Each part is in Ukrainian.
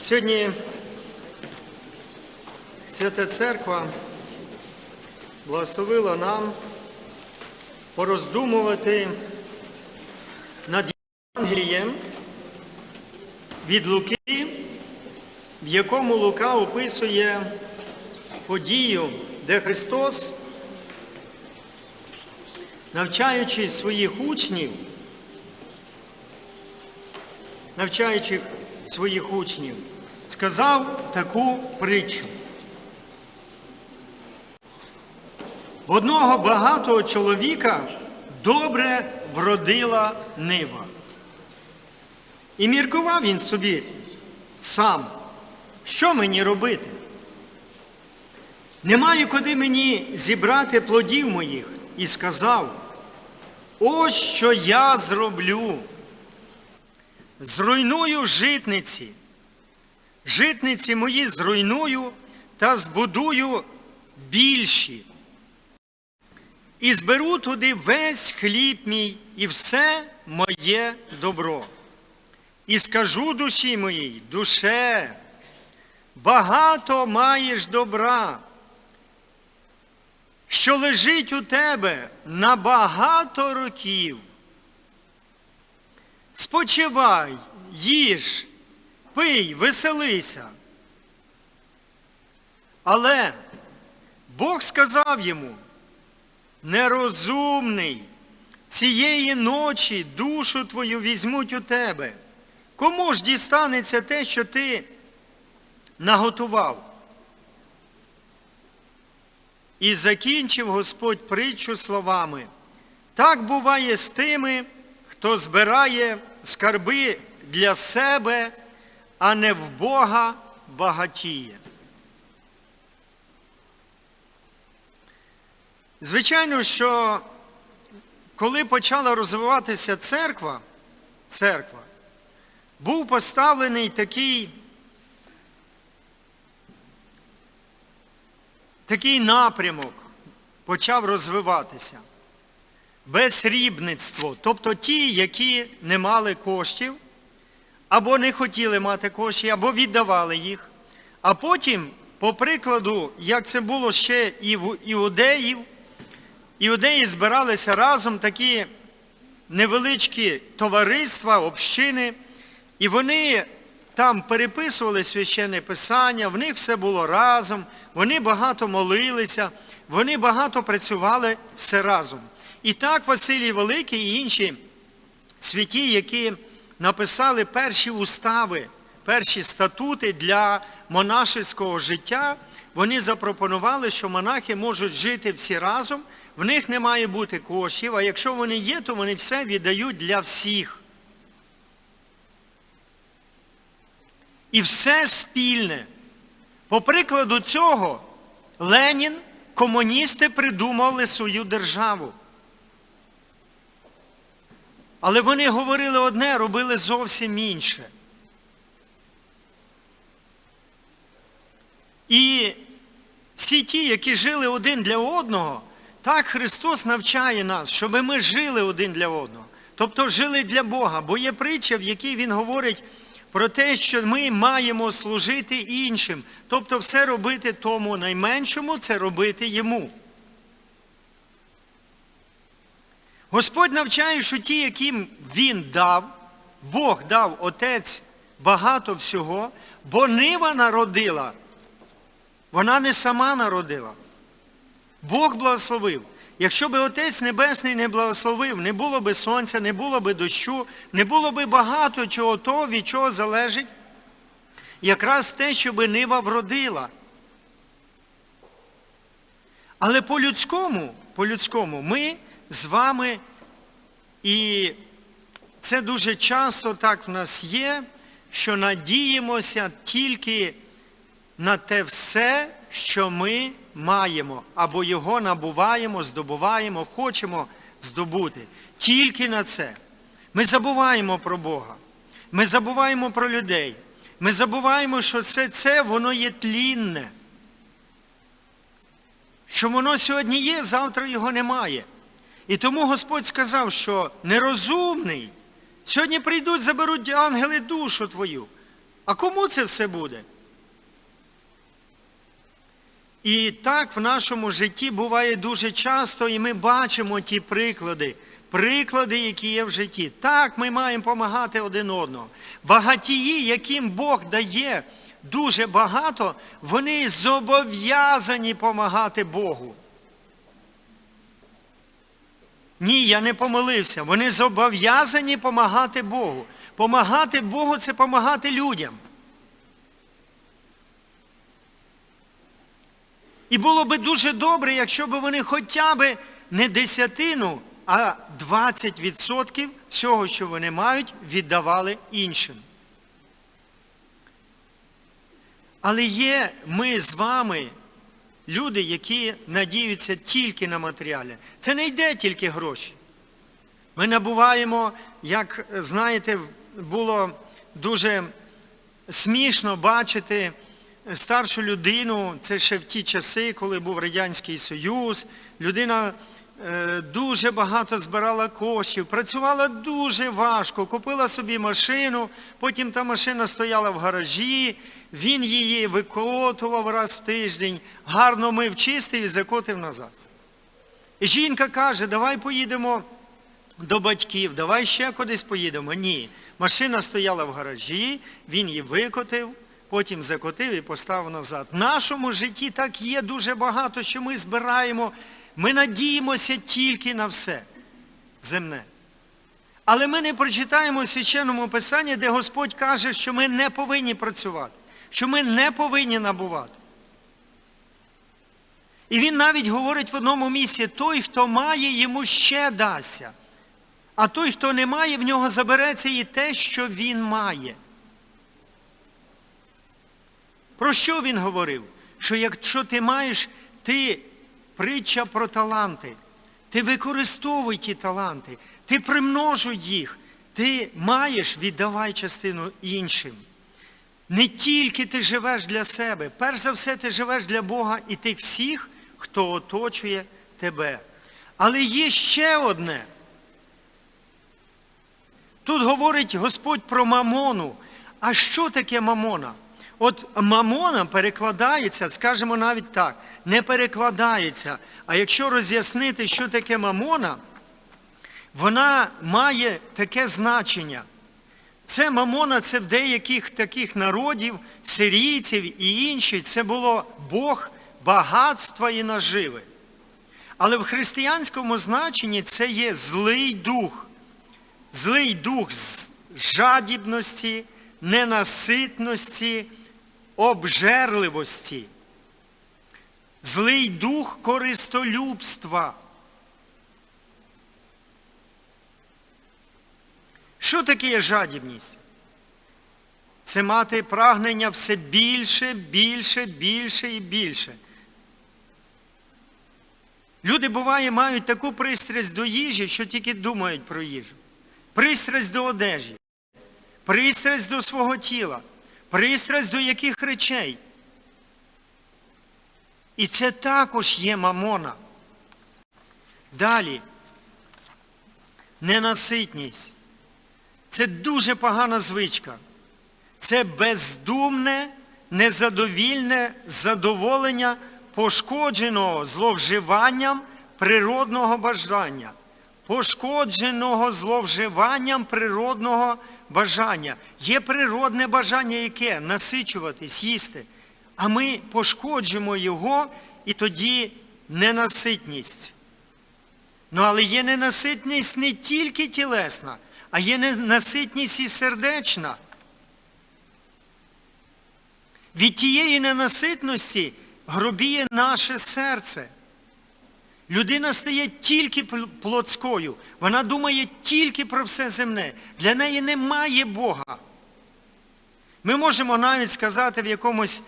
Сьогодні Свята Церква благословила нам пороздумувати над Євангелієм від Луки, в якому Лука описує подію, де Христос, навчаючи своїх учнів, навчаючи своїх учнів, сказав таку притчу. Одного багатого чоловіка добре вродила нива. І міркував він собі сам, що мені робити? Немає куди мені зібрати плодів моїх. І сказав, ось що я зроблю. Зруйную житниці. Житниці мої зруйную та збудую більші. І зберу туди весь хліб мій і все моє добро. І скажу душі моїй, душе, багато маєш добра, що лежить у тебе на багато років. Спочивай, їж, пий, веселися. Але Бог сказав йому, нерозумний, цієї ночі душу твою візьмуть у тебе. Кому ж дістанеться те, що ти наготував? І закінчив Господь притчу словами. Так буває з тими, хто збирає скарби для себе, а не в Бога багатіє. Звичайно, що коли почала розвиватися церква, церква, був поставлений такий, такий напрямок, почав розвиватися. Безрібництво, тобто ті, які не мали коштів, або не хотіли мати коштів, або віддавали їх. А потім, по прикладу, як це було ще і в іудеїв, іудеї збиралися разом такі невеличкі товариства, общини, і вони там переписували священне писання, в них все було разом, вони багато молилися, вони багато працювали все разом. І так Василій Великий і інші святі, які написали перші устави, перші статути для монашеського життя, вони запропонували, що монахи можуть жити всі разом, в них не має бути коштів, а якщо вони є, то вони все віддають для всіх. І все спільне. По прикладу цього, Ленін, комуністи придумали свою державу. Але вони говорили одне, робили зовсім інше. І всі ті, які жили один для одного, так Христос навчає нас, щоб ми жили один для одного. Тобто жили для Бога. Бо є притча, в якій Він говорить про те, що ми маємо служити іншим. Тобто все робити тому найменшому це робити йому. Господь навчає, що ті, яким Він дав, Бог дав Отець багато всього, бо нива народила. Вона не сама народила. Бог благословив. Якщо би Отець Небесний не благословив, не було би сонця, не було би дощу, не було би багато чого того, від чого залежить якраз те, щоби нива вродила. Але по-людському, по-людському, ми з вами, і це дуже часто так в нас є, що надіємося тільки на те все, що ми маємо, або його набуваємо, здобуваємо, хочемо здобути. Тільки на це. Ми забуваємо про Бога. Ми забуваємо про людей. Ми забуваємо, що це, це воно є тлінне. Що воно сьогодні є, завтра його немає. І тому Господь сказав, що нерозумний. Сьогодні прийдуть, заберуть ангели душу твою. А кому це все буде? І так в нашому житті буває дуже часто, і ми бачимо ті приклади, приклади, які є в житті. Так, ми маємо допомагати один одного. Багатії, яким Бог дає дуже багато, вони зобов'язані допомагати Богу. Ні, я не помилився. Вони зобов'язані допомагати Богу. Помагати Богу це допомагати людям. І було би дуже добре, якщо б вони хоча б не десятину, а 20% всього, що вони мають, віддавали іншим. Але є ми з вами люди, які надіються тільки на матеріалі. Це не йде тільки гроші. Ми набуваємо, як знаєте, було дуже смішно бачити старшу людину, це ще в ті часи, коли був Радянський Союз. Людина дуже багато збирала коштів, працювала дуже важко, купила собі машину, потім та машина стояла в гаражі, він її викотував раз в тиждень, гарно мив чистив і закотив назад. І жінка каже, давай поїдемо до батьків, давай ще кудись поїдемо. Ні. Машина стояла в гаражі, він її викотив, потім закотив і поставив назад. В нашому житті так є дуже багато, що ми збираємо, ми надіємося тільки на все земне. Але ми не прочитаємо в священному писанні, де Господь каже, що ми не повинні працювати, що ми не повинні набувати. І він навіть говорить в одному місці: той, хто має, йому ще дасться. А той, хто не має, в нього забереться і те, що він має. Про що він говорив? Що якщо ти маєш, ти притча про таланти, ти використовуй ті таланти, ти примножуй їх, ти маєш, віддавай частину іншим. Не тільки ти живеш для себе, перш за все, ти живеш для Бога і ти всіх, хто оточує тебе. Але є ще одне. Тут говорить Господь про мамону. А що таке мамона? От мамона перекладається, скажімо навіть так, не перекладається. А якщо роз'яснити, що таке мамона, вона має таке значення. Це мамона, це в деяких таких народів, сирійців і інші, це було Бог багатства і наживи. Але в християнському значенні це є злий дух. Злий дух з жадібності, ненаситності, обжерливості. Злий дух користолюбства. Що таке жадібність? Це мати прагнення все більше, більше, більше і більше. Люди, буває, мають таку пристрасть до їжі, що тільки думають про їжу. Пристрасть до одежі, пристрасть до свого тіла, пристрасть до яких речей. І це також є мамона. Далі. Ненаситність. Це дуже погана звичка. Це бездумне, незадовільне задоволення пошкодженого зловживанням природного бажання. Пошкодженого зловживанням природного бажання. Є природне бажання яке? Насичуватись, їсти. А ми пошкоджуємо його і тоді ненаситність. Ну, але є ненаситність не тільки тілесна, а є ненаситність і сердечна. Від тієї ненаситності гробіє наше серце. Людина стає тільки плотською, вона думає тільки про все земне. Для неї немає Бога. Ми можемо навіть сказати в якомусь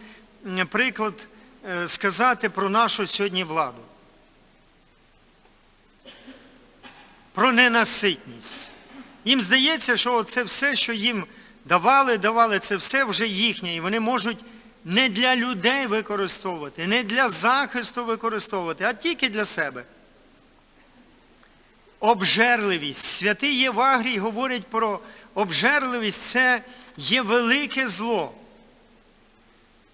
приклад, сказати про нашу сьогодні владу. Про ненаситність. Їм здається, що це все, що їм давали, давали, це все вже їхнє. І вони можуть не для людей використовувати, не для захисту використовувати, а тільки для себе. Обжерливість. Святий Євагрій говорить про обжерливість це є велике зло.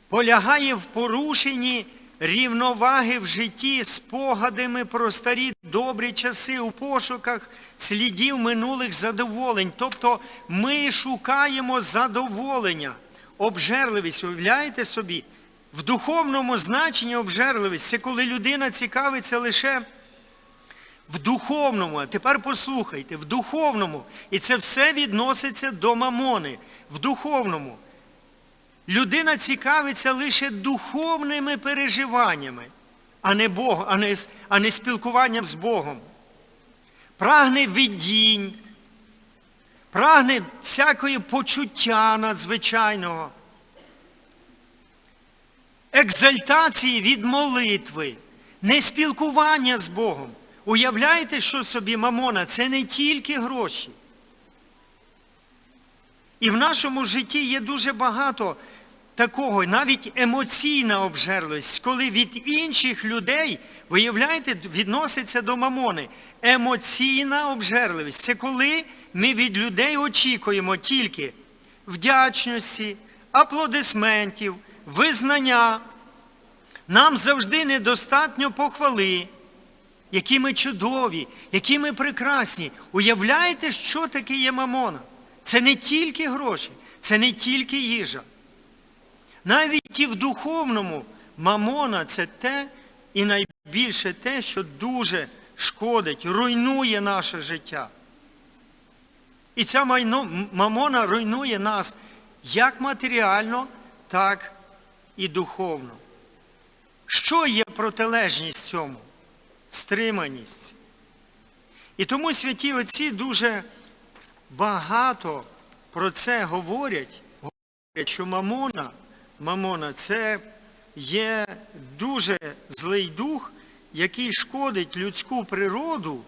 Полягає в порушенні рівноваги в житті спогадами про старі добрі часи у пошуках слідів минулих задоволень. Тобто ми шукаємо задоволення, обжерливість, уявляєте собі? В духовному значенні обжерливість це коли людина цікавиться лише в духовному, а тепер послухайте, в духовному, і це все відноситься до мамони, в духовному. Людина цікавиться лише духовними переживаннями, а не, Бог, а не, а не спілкуванням з Богом. Прагне видінь, прагне всякої почуття надзвичайного, екзальтації від молитви, не спілкування з Богом. Уявляєте, що собі мамона? Це не тільки гроші. І в нашому житті є дуже багато такого, навіть емоційна обжерливість, коли від інших людей, виявляєте, відноситься до мамони. Емоційна обжерливість це коли ми від людей очікуємо тільки вдячності, аплодисментів, визнання. Нам завжди недостатньо похвали, які ми чудові, які ми прекрасні. Уявляєте, що таке є мамона? Це не тільки гроші, це не тільки їжа. Навіть і в духовному мамона це те і найбільше те, що дуже шкодить, руйнує наше життя. І ця майно, мамона руйнує нас як матеріально, так і духовно. Що є протилежність цьому? Стриманість. І тому святі отці дуже багато про це говорять, говорять, що мамона, мамона це є дуже злий дух, який шкодить людську природу,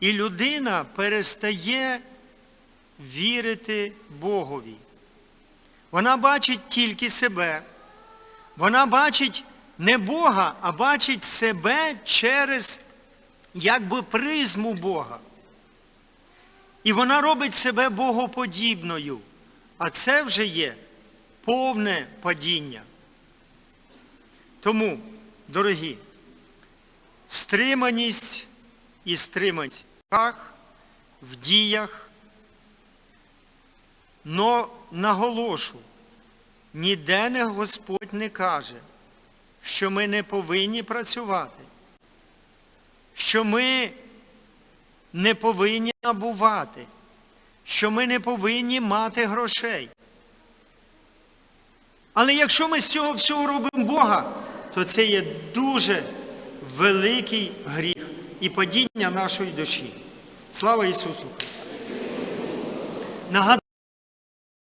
і людина перестає вірити Богові. Вона бачить тільки себе. Вона бачить не Бога, а бачить себе через якби призму Бога. І вона робить себе богоподібною. А це вже є повне падіння. Тому, дорогі, стриманість і стриманість в діях, но наголошу, ніде не Господь не каже, що ми не повинні працювати, що ми не повинні набувати, що ми не повинні мати грошей. Але якщо ми з цього всього робимо Бога, то це є дуже великий гріх і падіння нашої душі. Слава Ісусу Христу!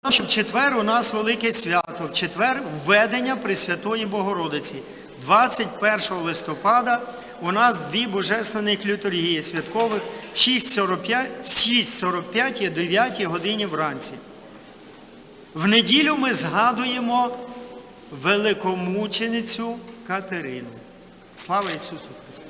В четвер у нас велике свято, в четвер введення Пресвятої Богородиці. 21 листопада у нас дві божественних літургії святкових 6.45 6.45 і 9 годині вранці. В неділю ми згадуємо великомученицю Катерину. Слава Ісусу Христу!